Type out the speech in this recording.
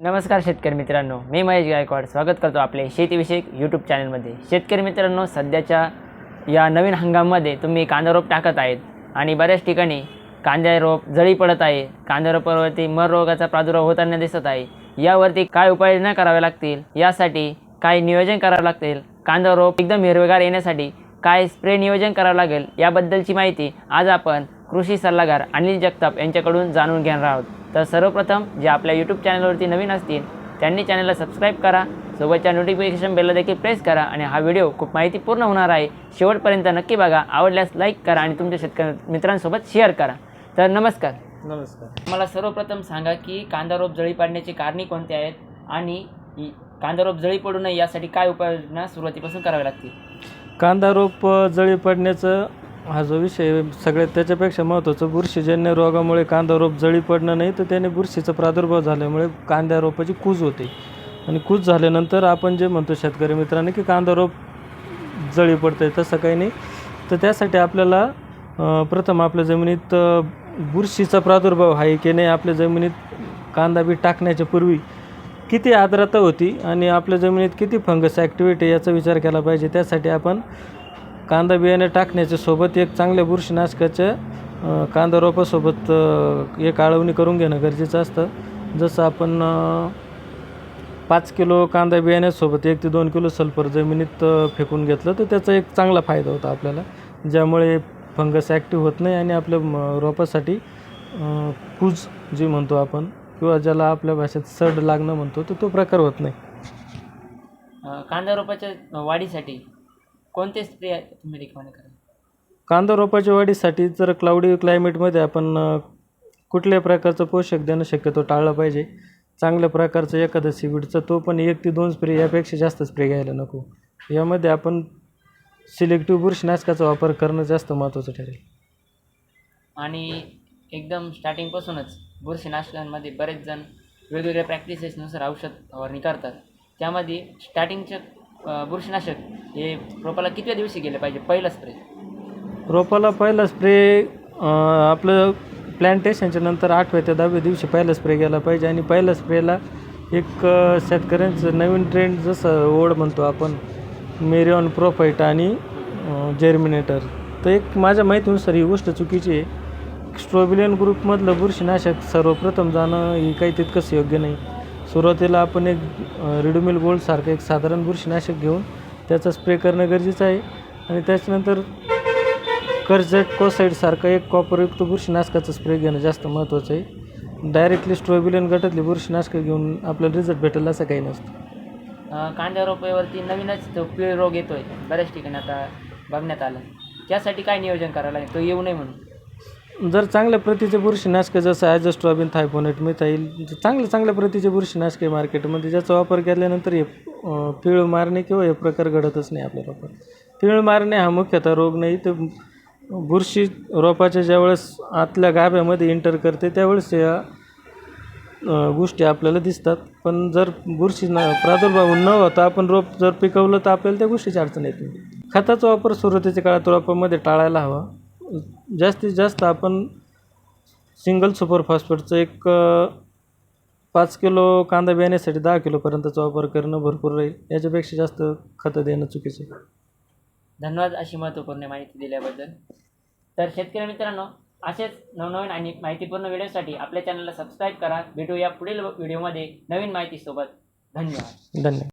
नमस्कार शेतकरी मित्रांनो मी महेश गायकवाड. स्वागत करतो आपले शेतीविषयक यूट्यूब चॅनलमध्ये शेतकरी मित्रांनो सध्याच्या या नवीन हंगामामध्ये तुम्ही कांदा रोप टाकत आहेत आणि बऱ्याच ठिकाणी कांदा रोप जळी पडत आहे. कांदा रोपावरती मर रोगाचा प्रादुर्भाव होताना दिसत आहे. यावरती काय उपाययोजना कराव्या लागतील? यासाठी काय नियोजन करावं लागतील? कांदा रोप एकदम हिरवेगार येण्यासाठी काय स्प्रे नियोजन करावं लागेल? याबद्दलची माहिती आज आपण कृषी सल्लागार अनिल जगताप यांच्याकडून जाणून घेणार आहोत. तर सर्वप्रथम जे आपल्या यूट्यूब चॅनलवरती नवीन असतील त्यांनी चॅनलला सबस्क्राईब करा. सोबतच्या नोटिफिकेशन बेलला देखील प्रेस करा आणि हा व्हिडिओ खूप माहितीपूर्ण होणार आहे. शेवटपर्यंत नक्की बघा. आवडल्यास लाईक करा आणि तुमच्या शेतकरी मित्रांसोबत शेअर करा. तर नमस्कार. नमस्कार. मला सर्वप्रथम सांगा की कांदा रोप जळी पाडण्याची कारणे कोणती आहेत आणि कांदा रोप जळी पडू नये यासाठी काय उपाययोजना सुरुवातीपासून कराव्या लागतील कांदा रोप जळी पडण्याचं हा जो विषय सगळ्यात त्याच्यापेक्षा महत्त्वाचं बुरशीजन्य रोगामुळे कांदा रोप जळी पडणं नाही तर त्याने बुरशीचा प्रादुर्भाव झाल्यामुळे कांद्या रोपाची कूज होते. आणि कूज झाल्यानंतर आपण जे म्हणतो शेतकरी मित्रांनी की कांदा रोप जळी पडतं तसं काही नाही. तर त्यासाठी आपल्याला प्रथम आपल्या जमिनीत बुरशीचा प्रादुर्भाव आहे की नाही आपल्या जमिनीत कांदा बी टाकण्याच्या पूर्वी किती आर्द्रता होती आणि आपल्या जमिनीत किती फंगस ॲक्टिव्हिटी याचा विचार केला पाहिजे. त्यासाठी आपण कांदा बियाणे टाकण्याच्या सोबत एक चांगल्या बुरशीनाशकाच्या कांदा रोपासोबत एक आळवणी करून घेणं गरजेचं असतं. जसं आपण पाच किलो कांदा बियाण्यासोबत एक ते दोन किलो सल्फर जमिनीत फेकून घेतलं तर त्याचा एक चांगला फायदा होता आपल्याला. ज्यामुळे फंगस ॲक्टिव्ह होत नाही आणि आपल्या म, रोपासाठी कूज जी म्हणतो आपण किंवा ज्याला आपल्या भाषेत सड लागणं म्हणतो तर तो प्रकार होत नाही. कांदा रोपाच्या वाढीसाठी कोणते स्प्रे तुम्ही रिकमेंड कराल? कांदा रोपाच्या वाढीसाठी जर क्लाउडी क्लायमेटमध्ये आपण अ, कुठल्याही प्रकारचं पोषक देणं शक्यतो टाळलं पाहिजे. चांगल्या प्रकारचं एखादं सिविडचं तो पण एक ते दोन स्प्रे यापेक्षा जास्त स्प्रे घ्यायला नको. यामध्ये आपण सिलेक्टिव्ह बुरशीनाशकाचा वापर करणं जास्त महत्त्वाचं ठरेल. आणि एकदम स्टार्टिंगपासूनच बुरशीनाशकांमध्ये बरेच जण वेगवेगळ्या प्रॅक्टिसेसनुसार औषध फवारणी करतात. त्यामध्ये स्टार्टिंगचं अं, बुरशीनाशक हे रोपाला कितव्या दिवशी गेले पाहिजे? पहिला स्प्रे रोपाला पहिला स्प्रे आपलं प्लॅन्टेशनच्या नंतर आठव्या ते दहाव्या दिवशी पहिला स्प्रे गेला पाहिजे. आणि पहिल्या स्प्रेला एक शेतकऱ्यांचं नवीन ट्रेंड जसं ओढ म्हणतो आपण मेरिऑन प्रोफाईट आणि जर्मिनेटर तर एक माझ्या माहितीनुसार ही गोष्ट चुकीची आहे. स्ट्रॉबिलियन ग्रुपमधलं बुरशीनाशक सर्वप्रथम जाणं ही काही तितकंच योग्य नाही. सुरुवातीला आपण एक रिडोमिल गोल्डसारखं एक साधारण बुरशीनाशक घेऊन त्याचा स्प्रे करणं गरजेचं आहे. आणि त्याच्यानंतर कर्जट कोसाईडसारखं एक कॉपरयुक्त बुरशीनाशकाचा स्प्रे घेणं जास्त महत्त्वाचं आहे. डायरेक्टली स्ट्रॉबिलियन गटातली बुरशीनाशकं घेऊन आपल्याला रिझल्ट भेटेल असं काही नसतं. कांद्या कांदा नवीनच तो पिळ रोग येतोय बऱ्याच ठिकाणी आता बघण्यात आलं. त्यासाठी काय नियोजन करावं लागेल? तो येऊ नये म्हणून. जर चांगल्या प्रतीचे बुरशीनाशकं जसं ॲजस्ट्रॉबिन थायफोनेट मिथाईल चांगल्या चांगल्या प्रतीचे बुरशीनाशक आहे मार्केटमध्ये ज्याचा वापर केल्यानंतर हे पिळ मारणे किंवा हे प्रकार घडतच नाही आपल्या रोपात. पिळ मारणे हा मुख्यतः रोग नाही तर बुरशी रोपाच्या ज्यावेळेस आतल्या गाभ्यामध्ये इंटर करते त्यावेळेस या गोष्टी आपल्याला दिसतात. पण जर बुरशी न प्रादुर्भाव न होता आपण रोप जर पिकवलं तर आपल्याला त्या गोष्टीची अडचण येत नाही. खताचा वापर सुरुवातीच्या काळात रोपामध्ये टाळायला हवा. जास्तीत जास्त आपण सिंगल सुपर फॉस्फेटचं एक पाच किलो कांदा बियाण्यासाठी दहा किलोपर्यंतचा वापर करणं भरपूर राहील. याच्यापेक्षा जास्त खतं देणं चुकीचं आहे. धन्यवाद अशी महत्त्वपूर्ण माहिती दिल्याबद्दल. तर शेतकरी मित्रांनो असेच नवनवीन आणि माहितीपूर्ण व्हिडिओसाठी आपल्या चॅनलला सबस्क्राईब करा. भेटूया पुढील व्हिडिओमध्ये नवीन माहितीसोबत. धन्यवाद. धन्यवाद.